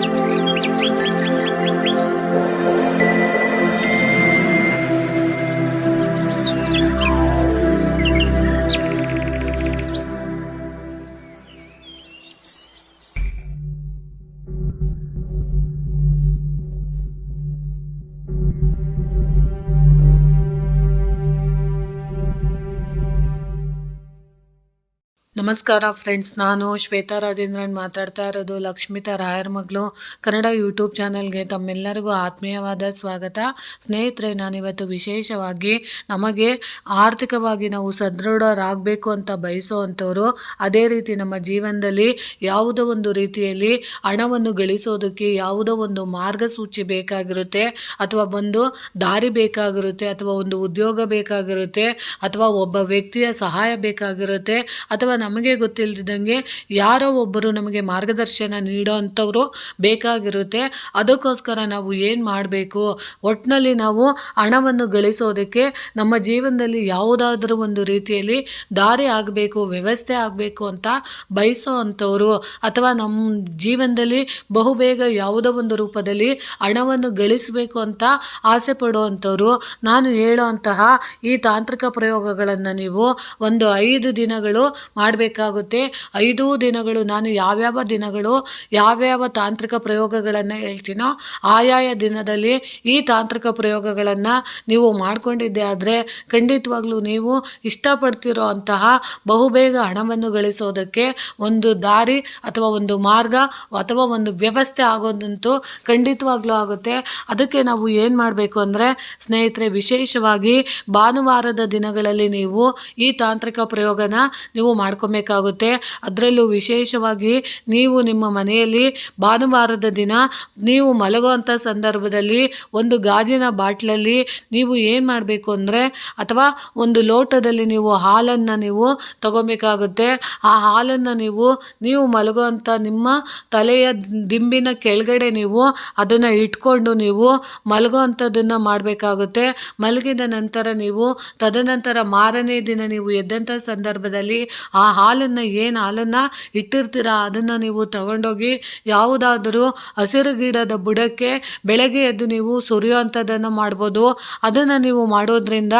Música ನಮಸ್ಕಾರ ಫ್ರೆಂಡ್ಸ್ ನಾನು ಶ್ವೇತಾ ರಾಜೇಂದ್ರನ್ ಮಾತಾಡ್ತಾ ಇರೋದು ಲಕ್ಷ್ಮಿತಾ ರಾಯರ್ ಮಗಳು. ಕನ್ನಡ ಯೂಟ್ಯೂಬ್ ಚಾನಲ್ಗೆ ತಮ್ಮೆಲ್ಲರಿಗೂ ಆತ್ಮೀಯವಾದ ಸ್ವಾಗತ. ಸ್ನೇಹಿತರೆ, ನಾನಿವತ್ತು ವಿಶೇಷವಾಗಿ ನಮಗೆ ಆರ್ಥಿಕವಾಗಿ ನಾವು ಸದೃಢರಾಗಬೇಕು ಅಂತ ಬಯಸೋವಂಥವ್ರು, ಅದೇ ರೀತಿ ನಮ್ಮ ಜೀವನದಲ್ಲಿ ಯಾವುದೋ ಒಂದು ರೀತಿಯಲ್ಲಿ ಹಣವನ್ನು ಗಳಿಸೋದಕ್ಕೆ ಯಾವುದೋ ಒಂದು ಮಾರ್ಗಸೂಚಿ ಬೇಕಾಗಿರುತ್ತೆ, ಅಥವಾ ಒಂದು ದಾರಿ ಬೇಕಾಗಿರುತ್ತೆ, ಅಥವಾ ಒಂದು ಉದ್ಯೋಗ ಬೇಕಾಗಿರುತ್ತೆ, ಅಥವಾ ಒಬ್ಬ ವ್ಯಕ್ತಿಯ ಸಹಾಯ ಬೇಕಾಗಿರುತ್ತೆ, ಅಥವಾ ನಮಗೆ ಗೊತ್ತಿಲ್ಲದಿದ್ದಂಗೆ ಯಾರೋ ಒಬ್ಬರು ನಮಗೆ ಮಾರ್ಗದರ್ಶನ ನೀಡೋ ಅಂಥವ್ರು ಬೇಕಾಗಿರುತ್ತೆ. ಅದಕ್ಕೋಸ್ಕರ ನಾವು ಏನು ಮಾಡಬೇಕು? ಒಟ್ಟಿನಲ್ಲಿ ನಾವು ಹಣವನ್ನು ಗಳಿಸೋದಕ್ಕೆ ನಮ್ಮ ಜೀವನದಲ್ಲಿ ಯಾವುದಾದ್ರೂ ಒಂದು ರೀತಿಯಲ್ಲಿ ದಾರಿ ಆಗಬೇಕು, ವ್ಯವಸ್ಥೆ ಆಗಬೇಕು ಅಂತ ಬಯಸೋ ಅಂಥವರು ಅಥವಾ ನಮ್ಮ ಜೀವನದಲ್ಲಿ ಬಹುಬೇಗ ಯಾವುದೋ ಒಂದು ರೂಪದಲ್ಲಿ ಹಣವನ್ನು ಗಳಿಸಬೇಕು ಅಂತ ಆಸೆ ಪಡುವಂಥವ್ರು ನಾನು ಹೇಳೋವಂತಹ ಈ ತಾಂತ್ರಿಕ ಪ್ರಯೋಗಗಳನ್ನು ನೀವು ಒಂದು ಐದು ದಿನಗಳು ಮಾಡಬೇಕಾಗುತ್ತೆ. ಐದು ದಿನಗಳು, ನಾನು ಯಾವ್ಯಾವ ದಿನಗಳು, ಯಾವ್ಯಾವ ತಾಂತ್ರಿಕ ಪ್ರಯೋಗಗಳನ್ನು ಹೇಳ್ತೀನೋ, ಆಯಾಯ ದಿನದಲ್ಲಿ ಈ ತಾಂತ್ರಿಕ ಪ್ರಯೋಗಗಳನ್ನು ನೀವು ಮಾಡಿಕೊಂಡಿದ್ದೆ ಆದರೆ, ಖಂಡಿತವಾಗ್ಲೂ ನೀವು ಇಷ್ಟಪಡ್ತಿರೋ ಅಂತಹ ಬಹುಬೇಗ ಹಣವನ್ನು ಗಳಿಸೋದಕ್ಕೆ ಒಂದು ದಾರಿ ಅಥವಾ ಒಂದು ಮಾರ್ಗ ಅಥವಾ ಒಂದು ವ್ಯವಸ್ಥೆ ಆಗೋದಂತೂ ಖಂಡಿತವಾಗ್ಲೂ ಆಗುತ್ತೆ. ಅದಕ್ಕೆ ನಾವು ಏನು ಮಾಡಬೇಕು ಅಂದರೆ, ಸ್ನೇಹಿತರೆ, ವಿಶೇಷವಾಗಿ ಭಾನುವಾರದ ದಿನಗಳಲ್ಲಿ ನೀವು ಈ ತಾಂತ್ರಿಕ ಪ್ರಯೋಗನ ನೀವು ಮಾಡ್ಕೊಬೇಕಾಗುತ್ತೆ ಅದರಲ್ಲೂ ವಿಶೇಷವಾಗಿ ನೀವು ನಿಮ್ಮ ಮನೆಯಲ್ಲಿ ಭಾನುವಾರದ ದಿನ ನೀವು ಮಲಗುವಂಥ ಸಂದರ್ಭದಲ್ಲಿ ಒಂದು ಗಾಜಿನ ಬಾಟ್ಲಲ್ಲಿ ನೀವು ಏನು ಮಾಡಬೇಕು ಅಂದರೆ ಅಥವಾ ಒಂದು ಲೋಟದಲ್ಲಿ ನೀವು ಹಾಲನ್ನು ನೀವು ತಗೊಬೇಕಾಗುತ್ತೆ. ಆ ಹಾಲನ್ನು ನೀವು ನೀವು ಮಲಗುವಂಥ ನಿಮ್ಮ ತಲೆಯ ದಿಂಬಿನ ಕೆಳಗಡೆ ನೀವು ಅದನ್ನು ಇಟ್ಕೊಂಡು ನೀವು ಮಲಗುವಂಥದ್ದನ್ನು ಮಾಡಬೇಕಾಗುತ್ತೆ. ಮಲಗಿದ ನಂತರ ನೀವು ತದನಂತರ ಮಾರನೇ ದಿನ ನೀವು ಎದ್ದಂಥ ಸಂದರ್ಭದಲ್ಲಿ ಆ ಹಾಲನ್ನು, ಏನು ಹಾಲನ್ನು ಇಟ್ಟಿರ್ತೀರ? ಅದನ್ನು ನೀವು ತಗೊಂಡೋಗಿ ಯಾವುದಾದರೂ ಹಸಿರು ಗಿಡದ ಬುಡಕ್ಕೆ ಬೆಳಗ್ಗೆ ಎದ್ದು ನೀವು ಸುರಿಯುವಂಥದ್ದನ್ನು ಮಾಡ್ಬೋದು. ಅದನ್ನು ನೀವು ಮಾಡೋದ್ರಿಂದ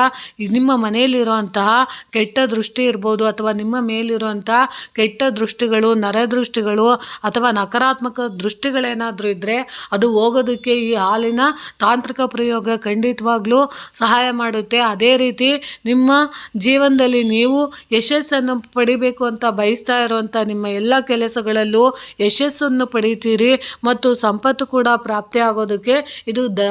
ನಿಮ್ಮ ಮನೆಯಲ್ಲಿರುವಂತಹ ಕೆಟ್ಟ ದೃಷ್ಟಿ ಇರ್ಬೋದು ಅಥವಾ ನಿಮ್ಮ ಮೇಲಿರುವಂಥ ಕೆಟ್ಟ ದೃಷ್ಟಿಗಳು ನರದೃಷ್ಟಿಗಳು ಅಥವಾ ನಕಾರಾತ್ಮಕ ದೃಷ್ಟಿಗಳೇನಾದರೂ ಇದ್ದರೆ ಅದು ಹೋಗೋದಕ್ಕೆ ಈ ಹಾಲಿನ ತಾಂತ್ರಿಕ ಪ್ರಯೋಗ ಖಂಡಿತವಾಗ್ಲೂ ಸಹಾಯ ಮಾಡುತ್ತೆ. ಅದೇ ರೀತಿ ನಿಮ್ಮ ಜೀವನದಲ್ಲಿ ನೀವು ಯಶಸ್ಸನ್ನು ಪಡಿಬೇಕು ಅಂತ ಬಯಸ್ತಾ ಇರುವಂಥ ನಿಮ್ಮ ಎಲ್ಲ ಕೆಲಸಗಳಲ್ಲೂ ಯಶಸ್ಸನ್ನು ಪಡೀತೀರಿ ಮತ್ತು ಸಂಪತ್ತು ಕೂಡ ಪ್ರಾಪ್ತಿ ಆಗೋದಕ್ಕೆ ಇದು ದ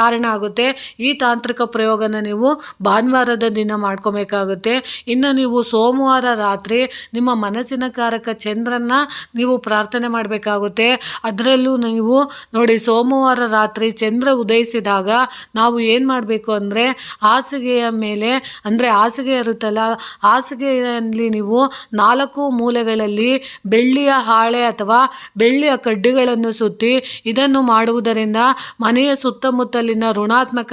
ಕಾರಣ ಆಗುತ್ತೆ. ಈ ತಾಂತ್ರಿಕ ಪ್ರಯೋಗನ ನೀವು ಭಾನುವಾರದ ದಿನ ಮಾಡ್ಕೊಬೇಕಾಗುತ್ತೆ. ಇನ್ನು ನೀವು ಸೋಮವಾರ ರಾತ್ರಿ ನಿಮ್ಮ ಮನಸ್ಸಿನ ಕಾರಕ ಚಂದ್ರನ ನೀವು ಪ್ರಾರ್ಥನೆ ಮಾಡಬೇಕಾಗುತ್ತೆ. ಅದರಲ್ಲೂ ನೀವು ನೋಡಿ ಸೋಮವಾರ ರಾತ್ರಿ ಚಂದ್ರ ಉದಯಿಸಿದಾಗ ನಾವು ಏನು ಮಾಡಬೇಕು ಅಂದರೆ ಹಾಸಿಗೆಯ ಮೇಲೆ ಅಂದರೆ ಹಾಸಿಗೆ ಇರುತ್ತಲ್ಲ ಹಾಸಿಗೆಯಲ್ಲಿ ನೀವು ನಾಲ್ಕು ಮೂಲೆಗಳಲ್ಲಿ ಬೆಳ್ಳಿಯ ಹಾಳೆ ಅಥವಾ ಬೆಳ್ಳಿಯ ಕಡ್ಡಿಗಳನ್ನು ಸುತ್ತಿ ಇದನ್ನು ಮಾಡುವುದರಿಂದ ಮನೆಯ ಸುತ್ತಮುತ್ತಲಿನ ಋಣಾತ್ಮಕ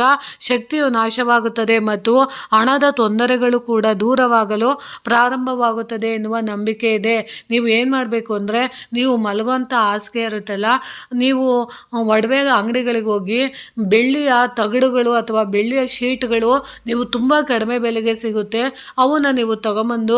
ಶಕ್ತಿಯು ನಾಶವಾಗುತ್ತದೆ ಮತ್ತು ಹಣದ ತೊಂದರೆಗಳು ಕೂಡ ದೂರವಾಗಲು ಪ್ರಾರಂಭವಾಗುತ್ತದೆ ಎನ್ನುವ ನಂಬಿಕೆ ಇದೆ. ನೀವು ಏನು ಮಾಡಬೇಕು ಅಂದರೆ ನೀವು ಮಲಗುವಂಥ ಹಾಸಿಗೆ ಇರುತ್ತಲ್ಲ, ನೀವು ಒಡವೆ ಅಂಗಡಿಗಳಿಗೆ ಹೋಗಿ ಬೆಳ್ಳಿಯ ತಗಡುಗಳು ಅಥವಾ ಬೆಳ್ಳಿಯ ಶೀಟ್ಗಳು ನೀವು ತುಂಬ ಕಡಿಮೆ ಬೆಲೆಗೆ ಸಿಗುತ್ತೆ, ಅವನ್ನ ನೀವು ತಗೊಂಬಂದು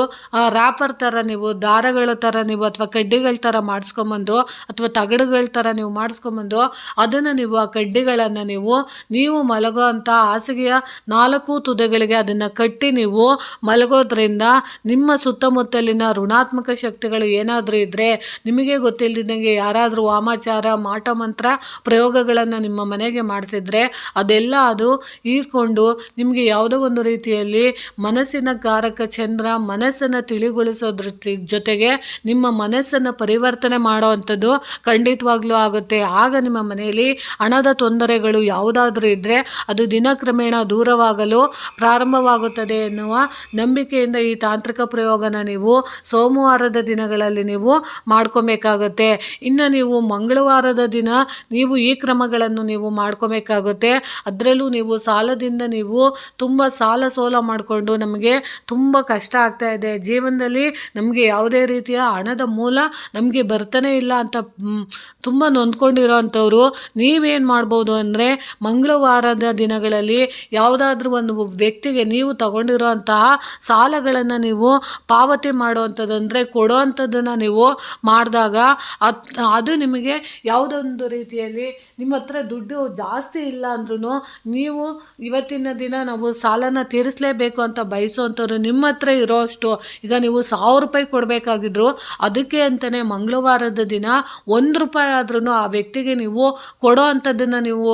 ರ್ಯಾಪರ್ ಥರ ನೀವು, ದಾರಗಳ ಥರ ನೀವು ಅಥವಾ ಕಡ್ಡಿಗಳ ಥರ ಮಾಡಿಸ್ಕೊಂಬಂದು ಅಥವಾ ತಗಡುಗಳ ಥರ ನೀವು ಮಾಡಿಸ್ಕೊಂಬಂದು ಅದನ್ನು ನೀವು ಆ ಕಡ್ಡಿಗಳನ್ನು ನೀವು ನೀವು ಮಲಗೋ ಅಂಥ ಹಾಸಿಗೆಯ ನಾಲ್ಕು ತುದೆಗಳಿಗೆ ಅದನ್ನು ಕಟ್ಟಿ ನೀವು ಮಲಗೋದ್ರಿಂದ ನಿಮ್ಮ ಸುತ್ತಮುತ್ತಲಿನ ಋಣಾತ್ಮಕ ಶಕ್ತಿಗಳು ಏನಾದರೂ ಇದ್ದರೆ ನಿಮಗೆ ಗೊತ್ತಿಲ್ಲದಿದ್ದಂಗೆ ಯಾರಾದರೂ ವಾಮಾಚಾರ, ಮಾಟ ಮಂತ್ರ ಪ್ರಯೋಗಗಳನ್ನು ನಿಮ್ಮ ಮನೆಗೆ ಮಾಡಿಸಿದ್ರೆ ಅದೆಲ್ಲ ಅದು ಹೀರ್ಕೊಂಡು ನಿಮಗೆ ಯಾವುದೋ ಒಂದು ರೀತಿಯಲ್ಲಿ ಮನಸ್ಸಿನ ಕಾರಕ ಚಂದ್ರ, ಮನಸ್ಸನ್ನು ತಿಳಿಗೊಳಿಸೋದ್ರ ಜೊತೆ- ಜೊತೆಗೆ ನಿಮ್ಮ ಮನಸ್ಸನ್ನು ಪರಿವರ್ತನೆ ಮಾಡುವಂಥದ್ದು ಖಂಡಿತವಾಗ್ಲೂ ಆಗುತ್ತೆ. ಆಗ ನಿಮ್ಮ ಮನೆಯಲ್ಲಿ ಹಣದ ತೊಂದರೆಗಳು ಯಾವುದಾದ್ರೂ ಇದ್ದರೆ ಅದು ದಿನಕ್ರಮೇಣ ದೂರವಾಗಲು ಪ್ರಾರಂಭವಾಗುತ್ತದೆ ಎನ್ನುವ ನಂಬಿಕೆಯಿಂದ ಈ ತಾಂತ್ರಿಕ ಪ್ರಯೋಗನ ನೀವು ಸೋಮವಾರದ ದಿನಗಳಲ್ಲಿ ನೀವು ಮಾಡ್ಕೊಬೇಕಾಗುತ್ತೆ. ಇನ್ನು ನೀವು ಮಂಗಳವಾರದ ದಿನ ನೀವು ಈ ಕ್ರಮಗಳನ್ನು ನೀವು ಮಾಡ್ಕೊಬೇಕಾಗುತ್ತೆ. ಅದರಲ್ಲೂ ನೀವು ಸಾಲದಿಂದ ನೀವು ತುಂಬ ಸಾಲ ಸೋಲ ಮಾಡಿಕೊಂಡು ನಮಗೆ ತುಂಬ ಕಷ್ಟ ಆಗ್ತಾ ಇದೆ. ಜೀವನದಲ್ಲಿ ಜೀವನದಲ್ಲಿ ನಮಗೆ ಯಾವುದೇ ರೀತಿಯ ಹಣದ ಮೂಲ ನಮಗೆ ಬರ್ತಾನೆ ಇಲ್ಲ ಅಂತ ತುಂಬ ನೊಂದ್ಕೊಂಡಿರೋ ಅಂಥವ್ರು, ನೀವೇನು ಮಾಡ್ಬೋದು ಅಂದರೆ ಮಂಗಳವಾರದ ದಿನಗಳಲ್ಲಿ ಯಾವುದಾದ್ರೂ ಒಂದು ವ್ಯಕ್ತಿಗೆ ನೀವು ತಗೊಂಡಿರೋ ಅಂತಹ ಸಾಲಗಳನ್ನು ನೀವು ಪಾವತಿ ಮಾಡುವಂಥದ್ದು ಅಂದರೆ ಕೊಡುವಂಥದ್ದನ್ನು ನೀವು ಮಾಡಿದಾಗ ಅದು ಅದು ನಿಮಗೆ ಯಾವುದೊಂದು ರೀತಿಯಲ್ಲಿ ನಿಮ್ಮ ಹತ್ರ ದುಡ್ಡು ಜಾಸ್ತಿ ಇಲ್ಲ ಅಂದ್ರೂ ನೀವು ಇವತ್ತಿನ ದಿನ ನಾವು ಸಾಲನ ತೀರಿಸಲೇಬೇಕು ಅಂತ ಬಯಸುವಂಥವ್ರು ನಿಮ್ಮ ಹತ್ರ ಇರೋಷ್ಟು, ಈಗ ನೀವು ಸಾವಿರ ರೂಪಾಯಿ ಕೊಡಬೇಕಾಗಿದ್ರು. ಅದಕ್ಕೆ ಅಂತಲೇ ಮಂಗಳವಾರದ ದಿನ ಒಂದು ರೂಪಾಯಿ ಆದ್ರೂ ಆ ವ್ಯಕ್ತಿಗೆ ನೀವು ಕೊಡೋ ಅಂಥದ್ದನ್ನು ನೀವು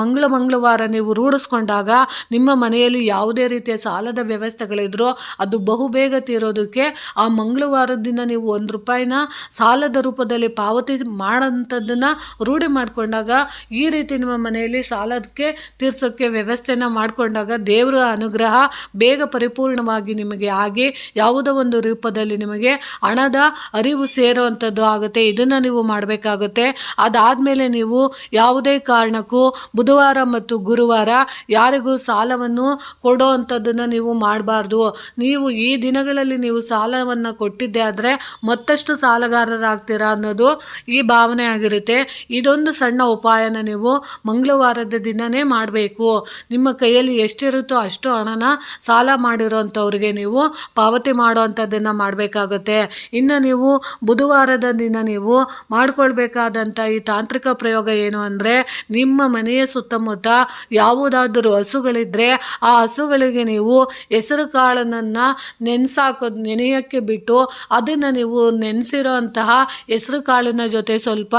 ಮಂಗಳ ಮಂಗಳವಾರ ನೀವು ರೂಢಿಸ್ಕೊಂಡಾಗ ನಿಮ್ಮ ಮನೆಯಲ್ಲಿ ಯಾವುದೇ ರೀತಿಯ ಸಾಲದ ವ್ಯವಸ್ಥೆಗಳಿದ್ರೂ, ಅದು ಬಹುಬೇಗ ತೀರೋದಕ್ಕೆ ಆ ಮಂಗಳವಾರದ ದಿನ ನೀವು ಒಂದು ರೂಪಾಯಿನ ಸಾಲದ ರೂಪದಲ್ಲಿ ಪಾವತಿ ಮಾಡೋಂಥದ್ದನ್ನು ರೂಢಿ ಮಾಡಿಕೊಂಡಾಗ ಈ ರೀತಿ ನಿಮ್ಮ ಮನೆಯಲ್ಲಿ ಸಾಲಕ್ಕೆ ತೀರ್ಸೋಕ್ಕೆ ವ್ಯವಸ್ಥೆನ ಮಾಡಿಕೊಂಡಾಗ ದೇವರ ಅನುಗ್ರಹ ಬೇಗ ಪರಿಪೂರ್ಣವಾಗಿ ನಿಮಗೆ ಆಗಿ ಯಾವುದೋ ಒಂದು ರೂಪದಲ್ಲಿ ನಿಮಗೆ ಹಣದ ಅರಿವು ಸೇರುವಂಥದ್ದು ಆಗುತ್ತೆ. ಇದನ್ನು ನೀವು ಮಾಡಬೇಕಾಗುತ್ತೆ. ಅದಾದಮೇಲೆ ನೀವು ಯಾವುದೇ ಕಾರಣಕ್ಕೂ ಬುಧವಾರ ಮತ್ತು ಗುರುವಾರ ಯಾರಿಗೂ ಸಾಲವನ್ನು ಕೊಡೋ ಅಂಥದ್ದನ್ನು ನೀವು ಮಾಡಬಾರ್ದು. ನೀವು ಈ ದಿನಗಳಲ್ಲಿ ನೀವು ಸಾಲವನ್ನು ಕೊಟ್ಟಿದ್ದೆ ಆದರೆ ಮತ್ತಷ್ಟು ಸಾಲಗಾರರಾಗ್ತೀರಾ ಅನ್ನೋದು ಈ ಭಾವನೆ ಆಗಿರುತ್ತೆ. ಇದೊಂದು ಸಣ್ಣ ಉಪಾಯನ ನೀವು ಮಂಗಳವಾರದ ದಿನವೇ ಮಾಡಬೇಕು. ನಿಮ್ಮ ಕೈಯಲ್ಲಿ ಎಷ್ಟಿರುತ್ತೋ ಅಷ್ಟು ಹಣನ ಸಾಲ ಮಾಡಿರೋಂಥವ್ರಿಗೆ ನೀವು ಪಾವತಿ ಮಾಡೋವಂಥದ್ದನ್ನು ಮಾಡಬೇಕಾಗುತ್ತೆ. ಇನ್ನು ನೀವು ಬುಧವಾರದ ದಿನ ನೀವು ಮಾಡಿಕೊಳ್ಬೇಕಾದಂಥ ಈ ತಾಂತ್ರಿಕ ಪ್ರಯೋಗ ಏನು ಅಂದರೆ ನಿಮ್ಮ ಮನೆಯ ಸುತ್ತಮುತ್ತ ಯಾವುದಾದರೂ ಹಸುಗಳಿದ್ದರೆ ಆ ಹಸುಗಳಿಗೆ ನೀವು ಹೆಸರು ಕಾಳನ್ನು ನೆನೆಸಾಕೋದು ನೆನೆಯೋಕ್ಕೆ ಬಿಟ್ಟು ಅದನ್ನು ನೀವು ನೆನೆಸಿರೋ ಅಂತಹ ಹೆಸರು ಕಾಳಿನ ಜೊತೆ ಸ್ವಲ್ಪ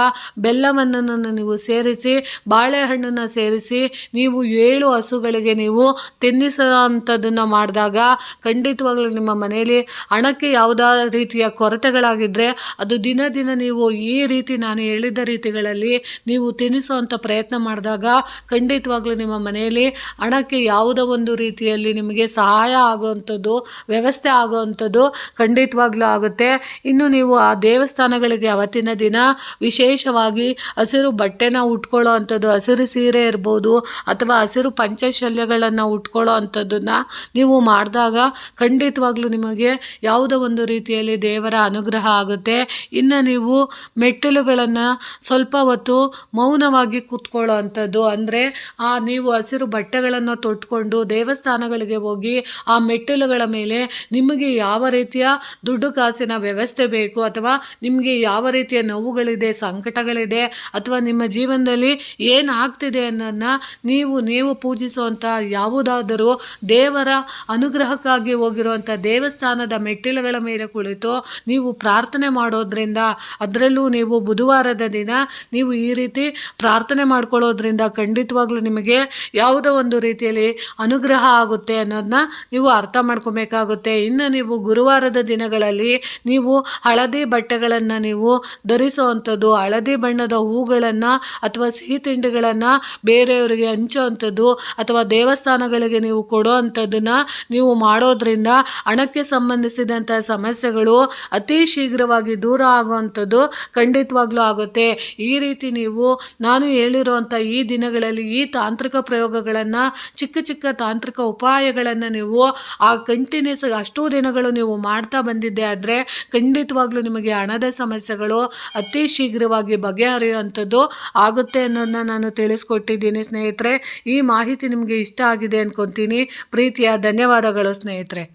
ಬೆಲ್ಲವನ್ನು ನೀವು ಸೇರಿಸಿ, ಬಾಳೆಹಣ್ಣನ್ನು ಸೇರಿಸಿ, ನೀವು ಏಳು ಹಸುಗಳಿಗೆ ನೀವು ತಿನ್ನಿಸೋ ಅಂಥದ್ದನ್ನು ಮಾಡಿದಾಗ ಖಂಡಿತವಾಗ್ಲೂ ನಿಮ್ಮ ಮನೆಯಲ್ಲಿ ಹಣಕ್ಕೆ ಯಾವುದೇ ರೀತಿಯ ಕೊರತೆಗಳಾಗಿದ್ದರೆ ಅದು ದಿನ ದಿನ ನೀವು ಈ ರೀತಿ ನಾನು ಹೇಳಿದ ರೀತಿಗಳಲ್ಲಿ ನೀವು ತಿನ್ನಿಸುವಂಥ ಪ್ರಯತ್ನ ಮಾಡಿದಾಗ ಖಂಡಿತವಾಗ್ಲೂ ನಿಮ್ಮ ಮನೆಯಲ್ಲಿ ಹಣಕ್ಕೆ ಯಾವುದೋ ಒಂದು ರೀತಿಯಲ್ಲಿ ನಿಮಗೆ ಸಹಾಯ ಆಗುವಂಥದ್ದು, ವ್ಯವಸ್ಥೆ ಆಗುವಂಥದ್ದು ಖಂಡಿತವಾಗ್ಲೂ ಆಗುತ್ತೆ. ಇನ್ನು ನೀವು ಆ ದೇವಸ್ಥಾನಗಳಿಗೆ ಅವತ್ತಿನ ದಿನ ವಿಶೇಷವಾಗಿ ಹಸಿರು ಬಟ್ಟೆನ ಉಟ್ಕೊಳ್ಳೋ ಅಂಥದ್ದು, ಹಸಿರು ಸೀರೆ ಇರ್ಬೋದು ಅಥವಾ ಹಸಿರು ಪಂಚಶಲ್ಯಗಳನ್ನು ಉಟ್ಕೊಳ್ಳೋ ಅಂಥದ್ದನ್ನು ನೀವು ಮಾಡಿದಾಗ ಖಂಡಿತವಾಗ್ಲೂ ನಿಮಗೆ ಯಾವುದೋ ಒಂದು ರೀತಿಯಲ್ಲಿ ದೇವರ ಅನುಗ್ರಹ ಆಗುತ್ತೆ. ಇನ್ನು ನೀವು ಮೆಟ್ಟಿಲುಗಳನ್ನು ಸ್ವಲ್ಪ ಹೊತ್ತು ಮೌನವಾಗಿ ಕೂತ್ಕೊಳ್ಳೋ ಅಂಥದ್ದು ಅಂದರೆ ಆ ನೀವು ಹಸಿರು ಬಟ್ಟೆಗಳನ್ನು ತೊಟ್ಕೊಂಡು ದೇವಸ್ಥಾನಗಳಿಗೆ ಹೋಗಿ ಆ ಮೆಟ್ಟಿಲುಗಳ ಮೇಲೆ ನಿಮಗೆ ಯಾವ ರೀತಿಯ ದುಡ್ಡು ಕಾಸಿನ ವ್ಯವಸ್ಥೆ ಬೇಕು, ಅಥವಾ ನಿಮಗೆ ಯಾವ ರೀತಿಯ ನೋವುಗಳಿದೆ, ಸಂಕಟಗಳಿದೆ, ಅಥವಾ ನಿಮ್ಮ ಜೀವನದಲ್ಲಿ ಏನು ಆಗ್ತಿದೆ ಅನ್ನೋದನ್ನ ನೀವು ನೀವು ಪೂಜಿಸುವಂಥ ಯಾವುದಾದರೂ ದೇವರ ಅನುಗ್ರಹಕ್ಕಾಗಿ ಹೋಗಿರುವಂಥ ದೇವಸ್ಥಾನದ ಮೆಟ್ಟಿಲುಗಳ ಮೇಲೆ ಕುಳಿತು ನೀವು ಪ್ರಾರ್ಥನೆ ಮಾಡೋದ್ರಿಂದ ಅದರಲ್ಲೂ ನೀವು ಬುಧವಾರದ ದಿನ ನೀವು ಈ ರೀತಿ ಪ್ರಾರ್ಥನೆ ಮಾಡ್ಕೊಳ್ಳೋದ್ರಿಂದ ಖಂಡಿತವಾಗ್ಲೂ ನಿಮಗೆ ಯಾವುದೋ ಒಂದು ರೀತಿಯಲ್ಲಿ ಅನುಗ್ರಹ ಆಗುತ್ತೆ ಅನ್ನೋದನ್ನ ನೀವು ಅರ್ಥ ಮಾಡ್ಕೊಬೇಕಾಗುತ್ತೆ. ಇನ್ನು ನೀವು ಗುರುವಾರದ ದಿನಗಳಲ್ಲಿ ನೀವು ಹಳದಿ ಬಟ್ಟೆಗಳನ್ನು ನೀವು ಧರಿಸುವಂಥದ್ದು, ಹಳದಿ ಬಣ್ಣದ ಹೂಗಳನ್ನು ಅಥವಾ ಸಿಹಿ ತಿಂಡಿಗಳನ್ನು ಬೇರೆಯವರಿಗೆ ಹಂಚುವಂಥದ್ದು ಅಥವಾ ದೇವಸ್ಥಾನಗಳಿಗೆ ನೀವು ಕೊಡೋ ಅಂಥದ್ದನ್ನು ನೀವು ಮಾಡೋದ್ರಿಂದ ಹಣಕ್ಕೆ ಸಂಬಂಧಿಸಿದಂಥ ಸಮಸ್ಯೆಗಳು ಅತಿ ಶೀಘ್ರವಾಗಿ ದೂರ ಆಗುವಂಥದ್ದು ಖಂಡಿತವಾಗ್ಲೂ ಆಗುತ್ತೆ. ಈ ರೀತಿ ನೀವು, ನಾನು ಹೇಳಿರುವಂಥ ಈ ದಿನಗಳಲ್ಲಿ ಈ ತಾಂತ್ರಿಕ ಪ್ರಯೋಗಗಳನ್ನು, ಚಿಕ್ಕ ಚಿಕ್ಕ ತಾಂತ್ರಿಕ ಉಪಾಯಗಳನ್ನು ನೀವು ಆ ಕಂಟಿನ್ಯೂಸ್ ಅಷ್ಟು ದಿನಗಳು ನೀವು ಮಾಡ್ತಾ ಬಂದಿದ್ದೆ ಆದರೆ ಖಂಡಿತವಾಗ್ಲೂ ನಿಮಗೆ ಹಣದ ಸಮಸ್ಯೆಗಳು ಅತಿ ಶೀಘ್ರವಾಗಿ ಬಗೆಹರಿಯುವಂಥದ್ದು ಆಗುತ್ತೆ ಅನ್ನೋದನ್ನ ನಾನು ತಿಳಿಸ್ಕೊಟ್ಟಿದ್ದೀನಿ ಸ್ನೇಹಿತರೆ. ಈ ಮಾಹಿತಿ ನಿಮಗೆ ಇಷ್ಟ ಆಗಿದೆ ಅನ್ಕೊತೀನಿ. ಪ್ರೀತಿಯ ಧನ್ಯವಾದಗಳು ಸ್ನೇಹಿತರೆ.